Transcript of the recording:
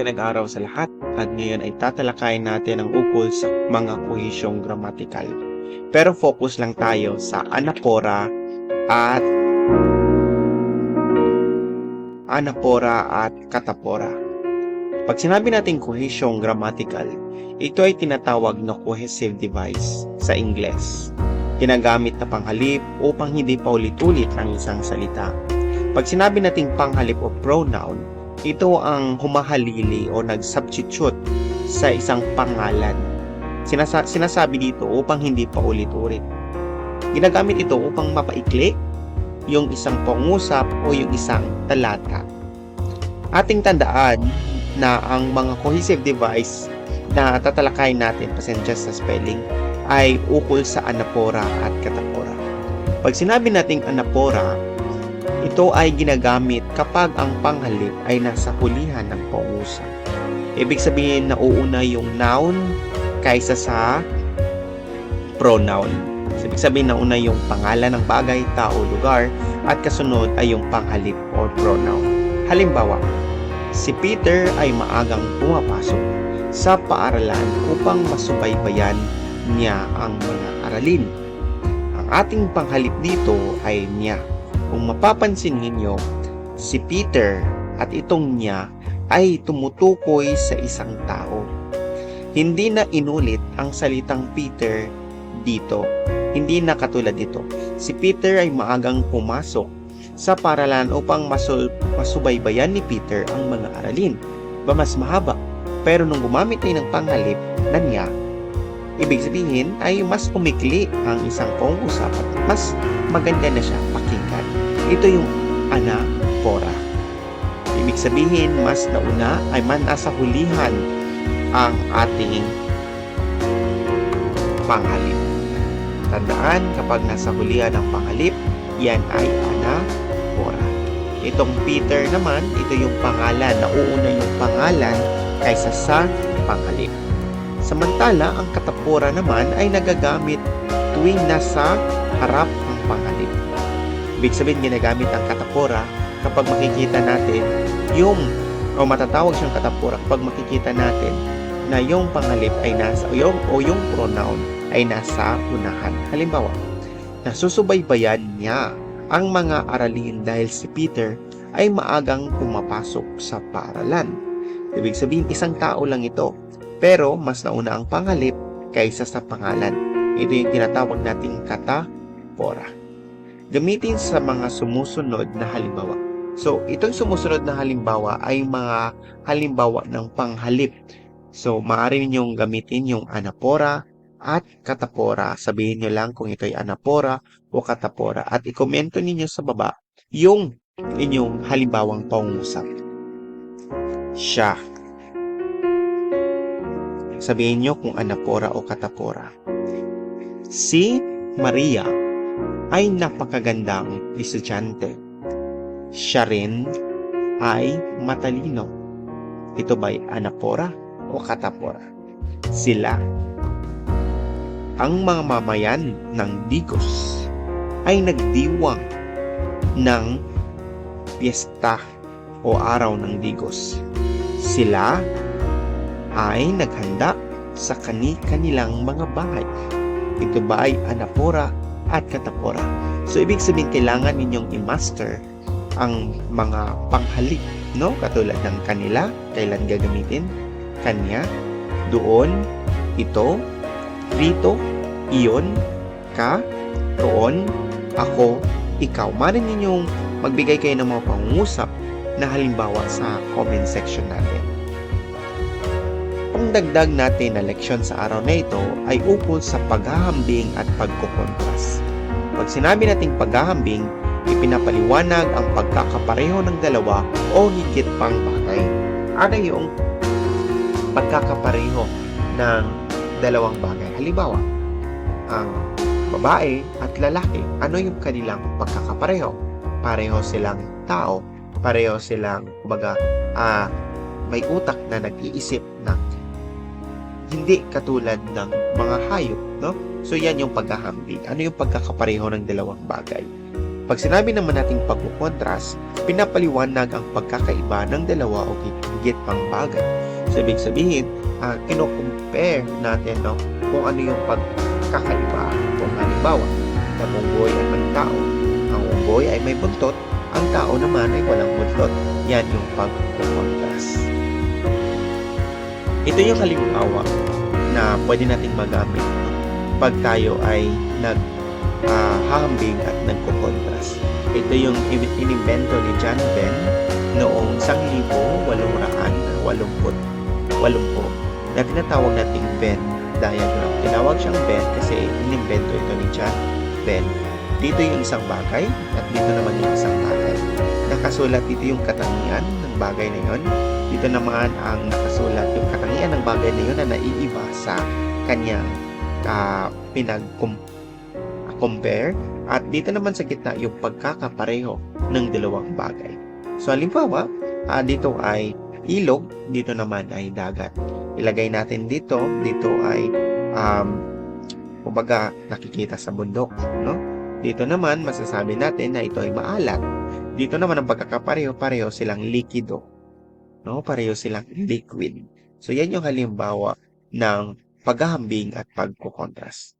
Magandang araw sa lahat at ngayon ay tatalakayin natin ang ukol sa mga kohesyong gramatikal. Pero focus lang tayo sa anapora at anapora at katapora. Pag sinabi natin kohesyong grammatical, ito ay tinatawag na cohesive device sa Ingles. Ginagamit na panghalip upang hindi paulit-ulit ang isang salita. Pag sinabi nating panghalip o pronoun, ito ang humahalili o nag-substitute sa isang pangalan. Sinasa- sinasabi dito upang hindi paulit-ulit. Ginagamit ito upang mapaikli yung isang pangusap o yung isang talata. Ating tandaan na ang mga cohesive device na tatalakayin natin, pasensya sa spelling, ay ukol sa anapora at katapora. Pag sinabi nating anapora, ito ay ginagamit kapag ang panghalip ay nasa hulihan ng pangusap. Ibig sabihin na uuna yung noun kaysa sa pronoun. Ibig sabihin na una yung pangalan ng bagay, tao, lugar, at kasunod ay yung panghalip or pronoun. Halimbawa, si Peter ay maagang pumapasok sa paaralan upang masubaybayan niya ang mga aralin. Ang ating panghalip dito ay niya. Kung mapapansin ninyo, si Peter at itong niya ay tumutukoy sa isang tao. Hindi na inulit ang salitang Peter dito. Hindi na katulad dito. Si Peter ay maagang pumasok sa paralan upang masul- masubaybayan ni Peter ang mga aralin. Ba mas mahaba. Pero nung gumamit tayo ng panghalip na niya, ibig sabihin ay mas umikli ang isang pangusap at mas maganda na siya pakinggan. Ito yung anapora. Ibig sabihin, mas nauna ay man nasa hulihan ang ating panghalip. Tandaan, kapag nasa hulihan ng panghalip, yan ay anapora. Itong Peter naman, ito yung pangalan. Nauuna yung pangalan kaysa sa panghalip. Samantala, ang katapora naman ay nagagamit tuwing nasa harap ng panghalip. Ibig sabihin, ginagamit ang katapora kapag makikita natin yung o matatawag siyang katapora kapag makikita natin na yung pangalip ay nasa o yung, o yung pronoun ay nasa unahan. Halimbawa, nasusubaybayan niya ang mga aralin dahil si Peter ay maagang pumapasok sa paaralan. Ibig sabihin, isang tao lang ito, pero mas nauna ang pangalip kaysa sa pangalan. Ito yung tinatawag nating katapora. Gamitin sa mga sumusunod na halimbawa. So, itong sumusunod na halimbawa ay mga halimbawa ng panghalip. So, maaari ninyong gamitin yung anapora at katapora. Sabihin nyo lang kung ito anapora o katapora. At ikomento ninyo sa baba yung inyong halimbawang pangusap. Siya. Sabihin nyo kung anapora o katapora. Si Maria ay napakagandang estudyante siya rin ay matalino. Ito ba'y anapora o katapora? Sila. Ang mga mamayan ng Digos ay nagdiwang ng piyesta o araw ng Digos. Sila ay naghanda sa kani-kanilang mga bahay. Ito ba ay anapora at katapora? So, ibig sabihin, kailangan ninyong i-master ang mga panghalik, no? Katulad ng kanila, kailan gagamitin, kanya, doon, ito, rito, iyon, ka, roon, ako, ikaw. Marin ninyong magbigay kayo ng mga pangungusap na halimbawa sa comment section natin. Pangdagdag natin na leksyon sa araw na ito ay ukol sa paghahambing at pagkukontras. Pag sinabi nating paghahambing, ipinapaliwanag ang pagkakapareho ng dalawa o higit pang bagay. Ano yung pagkakapareho ng dalawang bagay? Halimbawa, ang babae at lalaki, ano yung kanilang pagkakapareho? Pareho silang tao, pareho silang, kumbaga, ah, may utak na nag-iisip na hindi katulad ng mga hayop, no? So yan yung paghahambing. Ano yung pagkakapareho ng dalawang bagay? Pag sinabi naman nating pagkukontras, pinapaliwanag ang pagkakaiba ng dalawa o higit pang bagay. So, ibig sabihin, uh, kino-compare natin no, kung ano yung pagkakaiba. Kung halimbawa, ang unggoy ay may tao, ang unggoy ay may buntot, ang tao naman ay walang buntot. Yan yung pagkukontras. Ito yung halimbawa na pwede nating magamit pag tayo ay nag uh, hahambing at nagkukontras. Ito yung inimbento ni John Venn noong 1880 na tinatawag nating Venn diagram. Tinawag siyang Venn kasi inimbento ito ni John Venn. Dito yung isang bagay at dito naman yung isang bagay. Nakasulat dito yung katangian ng bagay na yon. Dito naman ang nakasulat yung katangian ng bagay na yon na naiiba sa kanyang uh, pinag-compare at dito naman sa gitna yung pagkakapareho ng dalawang bagay. So halimbawa, uh, dito ay ilog, dito naman ay dagat. Ilagay natin dito, dito ay um, kumbaga nakikita sa bundok, no? Dito naman masasabi natin na ito ay maalat. Dito naman ang pagkakapareho-pareho silang likido. No? Pareho silang liquid. So yan yung halimbawa ng paghahambing at pagkukontras.